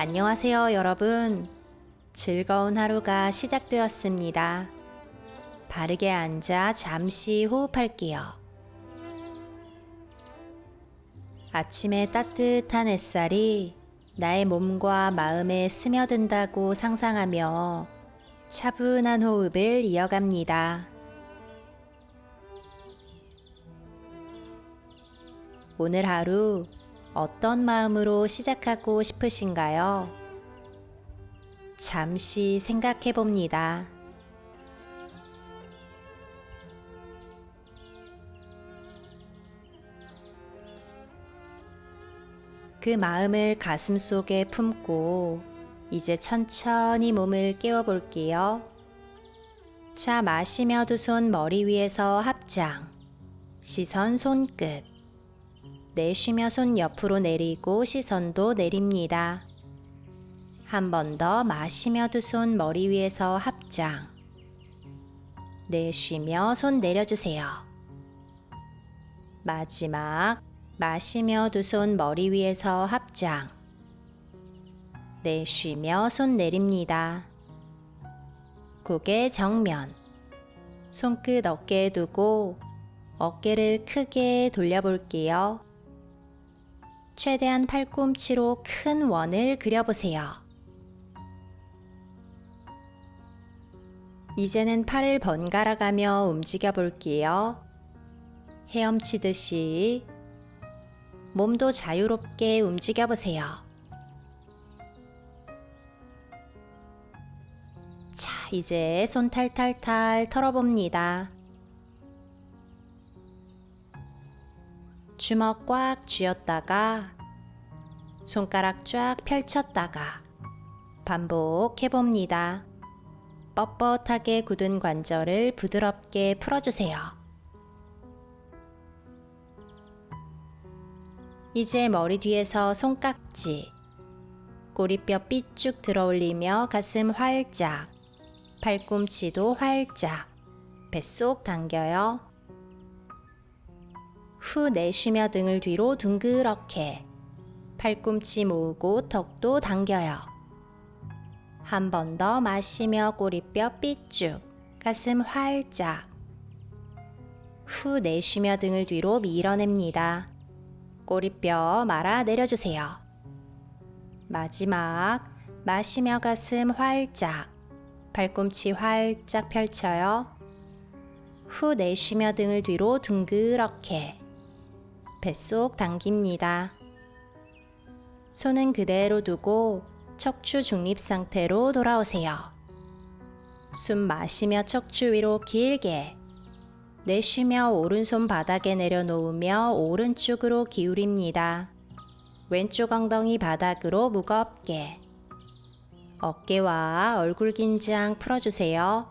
안녕하세요, 여러분. 즐거운 하루가 시작되었습니다. 바르게 앉아 잠시 호흡할게요. 아침에 따뜻한 햇살이 나의 몸과 마음에 스며든다고 상상하며 차분한 호흡을 이어갑니다. 오늘 하루 어떤 마음으로 시작하고 싶으신가요? 잠시 생각해 봅니다. 그 마음을 가슴 속에 품고 이제 천천히 몸을 깨워 볼게요. 차 마시며 두 손 머리 위에서 합장. 시선 손끝. 내쉬며 손 옆으로 내리고 시선도 내립니다. 한 번 더 마시며 두 손 머리 위에서 합장. 내쉬며 손 내려주세요. 마지막 마시며 두 손 머리 위에서 합장. 내쉬며 손 내립니다. 고개 정면. 손끝 어깨에 두고 어깨를 크게 돌려볼게요. 최대한 팔꿈치로 큰 원을 그려보세요. 이제는 팔을 번갈아 가며 움직여 볼게요. 헤엄치듯이 몸도 자유롭게 움직여 보세요. 자, 이제 손 탈탈탈 털어봅니다. 주먹 꽉 쥐었다가 손가락 쫙 펼쳤다가 반복해 봅니다. 뻣뻣하게 굳은 관절을 부드럽게 풀어주세요. 이제 머리 뒤에서 손깍지, 꼬리뼈 삐쭉 들어 올리며 가슴 활짝, 팔꿈치도 활짝, 뱃속 당겨요. 후 내쉬며 등을 뒤로 둥그렇게, 팔꿈치 모으고 턱도 당겨요. 한 번 더 마시며 꼬리뼈 삐쭉, 가슴 활짝. 후 내쉬며 등을 뒤로 밀어냅니다. 꼬리뼈 말아 내려주세요. 마지막 마시며 가슴 활짝, 발꿈치 활짝 펼쳐요. 후 내쉬며 등을 뒤로 둥그렇게 뱃속 당깁니다. 손은 그대로 두고 척추 중립 상태로 돌아오세요. 숨 마시며 척추 위로 길게 내쉬며 오른손 바닥에 내려놓으며 오른쪽으로 기울입니다. 왼쪽 엉덩이 바닥으로 무겁게 어깨와 얼굴 긴장 풀어주세요.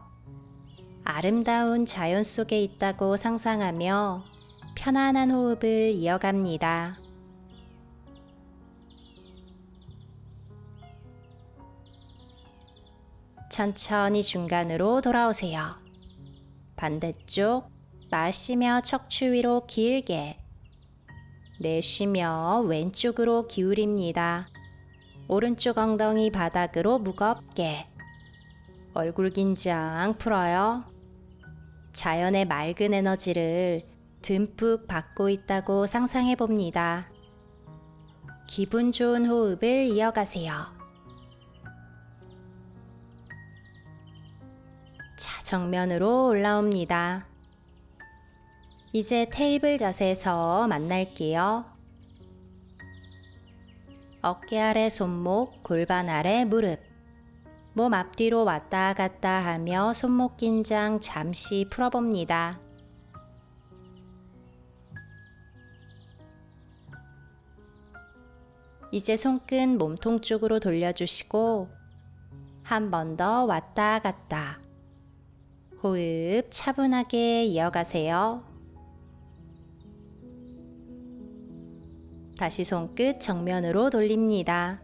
아름다운 자연 속에 있다고 상상하며 편안한 호흡을 이어갑니다. 천천히 중간으로 돌아오세요. 반대쪽 마시며 척추 위로 길게 내쉬며 왼쪽으로 기울입니다. 오른쪽 엉덩이 바닥으로 무겁게 얼굴 긴장 풀어요. 자연의 맑은 에너지를 듬뿍 받고 있다고 상상해 봅니다. 기분 좋은 호흡을 이어가세요. 자, 정면으로 올라옵니다. 이제 테이블 자세에서 만날게요. 어깨 아래 손목, 골반 아래 무릎. 몸 앞뒤로 왔다 갔다 하며 손목 긴장 잠시 풀어봅니다. 이제 손끝 몸통 쪽으로 돌려주시고 한 번 더 왔다 갔다. 호흡 차분하게 이어가세요. 다시 손끝 정면으로 돌립니다.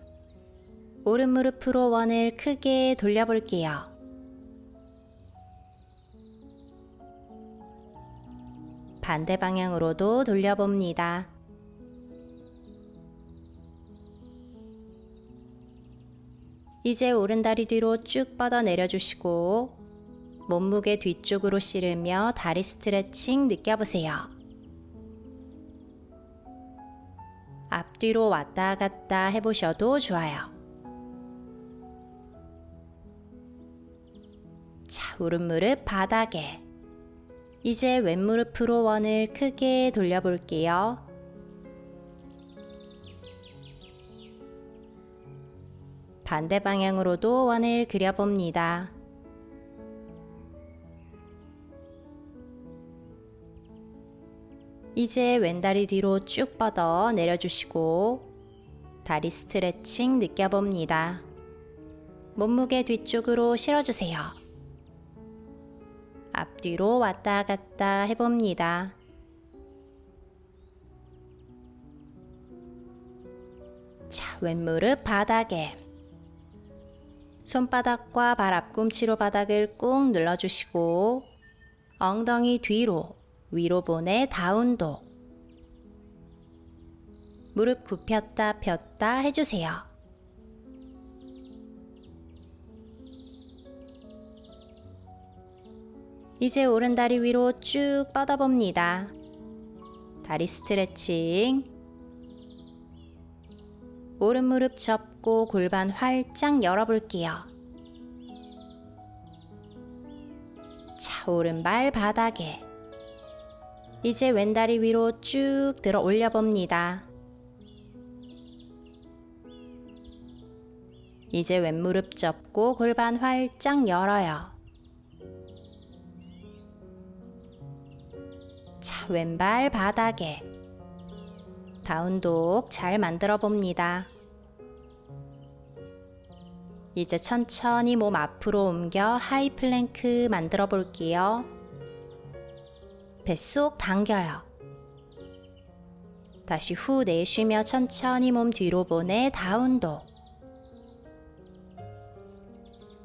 오른 무릎으로 원을 크게 돌려볼게요. 반대 방향으로도 돌려봅니다. 이제 오른다리 뒤로 쭉 뻗어 내려주시고 몸무게 뒤쪽으로 실으며 다리 스트레칭 느껴보세요. 앞뒤로 왔다 갔다 해보셔도 좋아요. 자, 오른 무릎 바닥에. 이제 왼무릎으로 원을 크게 돌려볼게요. 반대 방향으로도 원을 그려봅니다. 이제 왼다리 뒤로 쭉 뻗어 내려주시고 다리 스트레칭 느껴봅니다. 몸무게 뒤쪽으로 실어주세요. 앞뒤로 왔다 갔다 해봅니다. 자, 왼무릎 바닥에. 손바닥과 발 앞꿈치로 바닥을 꾹 눌러주시고 엉덩이 뒤로 위로 보내 다운도 무릎 굽혔다 폈다 해주세요. 이제 오른 다리 위로 쭉 뻗어봅니다. 다리 스트레칭. 오른 무릎 접고 골반 활짝 열어볼게요. 자, 오른발 바닥에. 이제 왼다리 위로 쭉 들어 올려봅니다. 이제 왼무릎 접고 골반 활짝 열어요. 자, 왼발 바닥에. 다운독 잘 만들어 봅니다. 이제 천천히 몸 앞으로 옮겨 하이 플랭크 만들어 볼게요. 뱃속 당겨요. 다시 후 내쉬며 천천히 몸 뒤로 보내 다운독.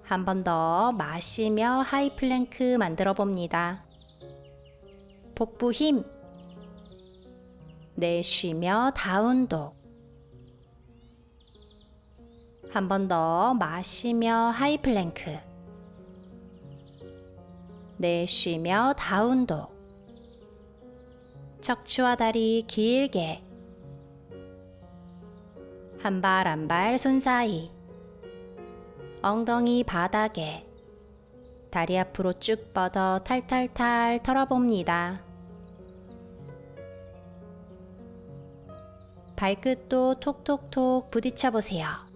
한 번 더 마시며 하이 플랭크 만들어 봅니다. 복부 힘. 내쉬며 다운독. 한 번 더 마시며 하이 플랭크. 내쉬며 다운독. 척추와 다리 길게. 한 발 한 발 손 사이. 엉덩이 바닥에. 다리 앞으로 쭉 뻗어 탈탈탈 털어봅니다. 발끝도 톡톡톡 부딪혀 보세요.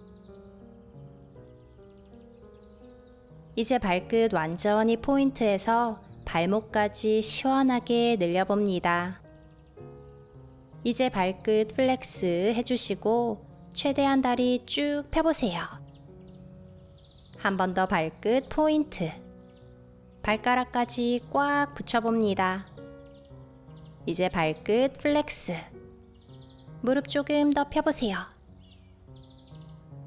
이제 발끝 완전히 포인트에서 발목까지 시원하게 늘려봅니다. 이제 발끝 플렉스 해주시고 최대한 다리 쭉 펴보세요. 한 번 더 발끝 포인트. 발가락까지 꽉 붙여봅니다. 이제 발끝 플렉스. 무릎 조금 더 펴보세요.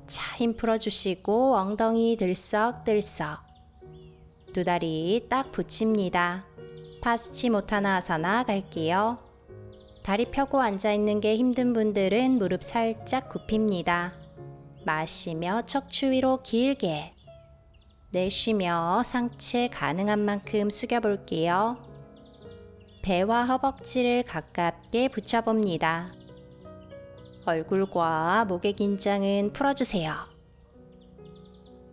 자, 힘 풀어 주시고 엉덩이 들썩들썩. 두 다리 딱 붙입니다. 파스치 모타나 아사나 갈게요. 다리 펴고 앉아 있는 게 힘든 분들은 무릎 살짝 굽힙니다. 마시며 척추 위로 길게. 내쉬며 상체 가능한 만큼 숙여 볼게요. 배와 허벅지를 가깝게 붙여봅니다. 얼굴과 목의 긴장은 풀어주세요.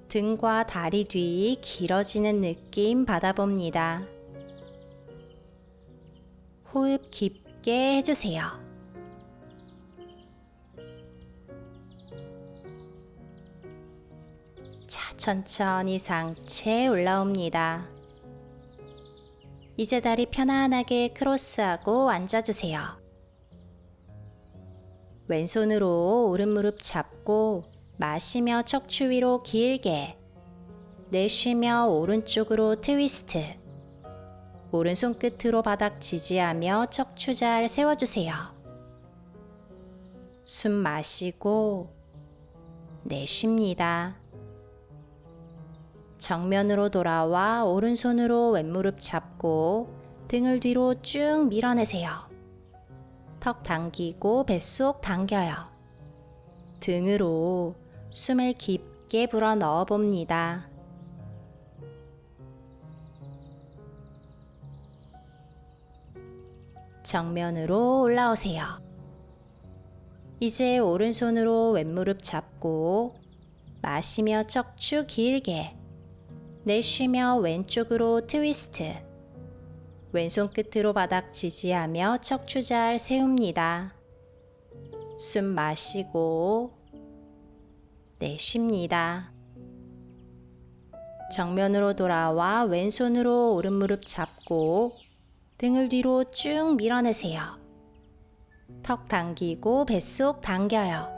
등과 다리 뒤 길어지는 느낌 받아봅니다. 호흡 깊게 해주세요. 자, 천천히 상체 올라옵니다. 이제 다리 편안하게 크로스하고 앉아주세요. 왼손으로 오른 무릎 잡고 마시며 척추 위로 길게 내쉬며 오른쪽으로 트위스트 오른손 끝으로 바닥 지지하며 척추 잘 세워주세요. 숨 마시고 내쉽니다. 정면으로 돌아와 오른손으로 왼무릎 잡고 등을 뒤로 쭉 밀어내세요. 턱 당기고 뱃속 당겨요. 등으로 숨을 깊게 불어 넣어 봅니다. 정면으로 올라오세요. 이제 오른손으로 왼무릎 잡고 마시며 척추 길게 내쉬며 왼쪽으로 트위스트 왼손 끝으로 바닥 지지하며 척추 잘 세웁니다. 숨 마시고 내쉽니다. 정면으로 돌아와 왼손으로 오른 무릎 잡고 등을 뒤로 쭉 밀어내세요. 턱 당기고 뱃속 당겨요.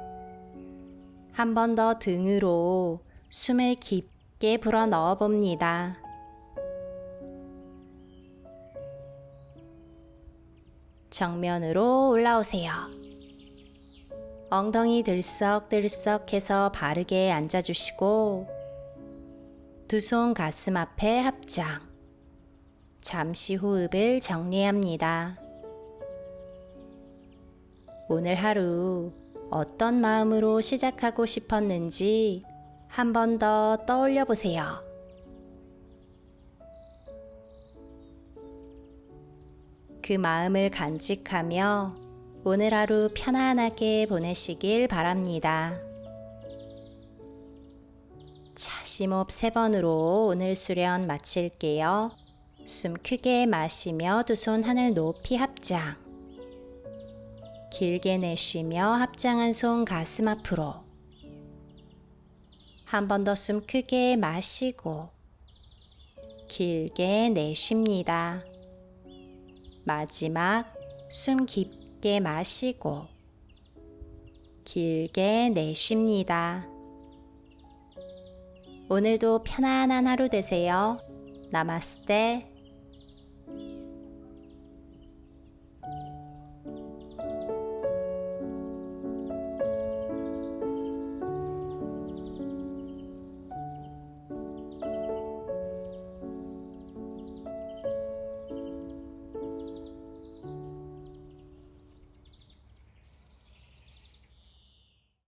한 번 더 등으로 숨을 깊게 불어 넣어 봅니다. 정면으로 올라오세요. 엉덩이 들썩들썩 해서 바르게 앉아주시고 두 손 가슴 앞에 합장. 잠시 호흡을 정리합니다. 오늘 하루 어떤 마음으로 시작하고 싶었는지 한 번 더 떠올려 보세요. 그 마음을 간직하며 오늘 하루 편안하게 보내시길 바랍니다. 자, 심호흡 세 번으로 오늘 수련 마칠게요. 숨 크게 마시며 두 손 하늘 높이 합장. 길게 내쉬며 합장한 손 가슴 앞으로. 한 번 더 숨 크게 마시고 길게 내쉽니다. 마지막 숨 깊게 마시고 길게 내쉽니다. 오늘도 편안한 하루 되세요. 나마스테.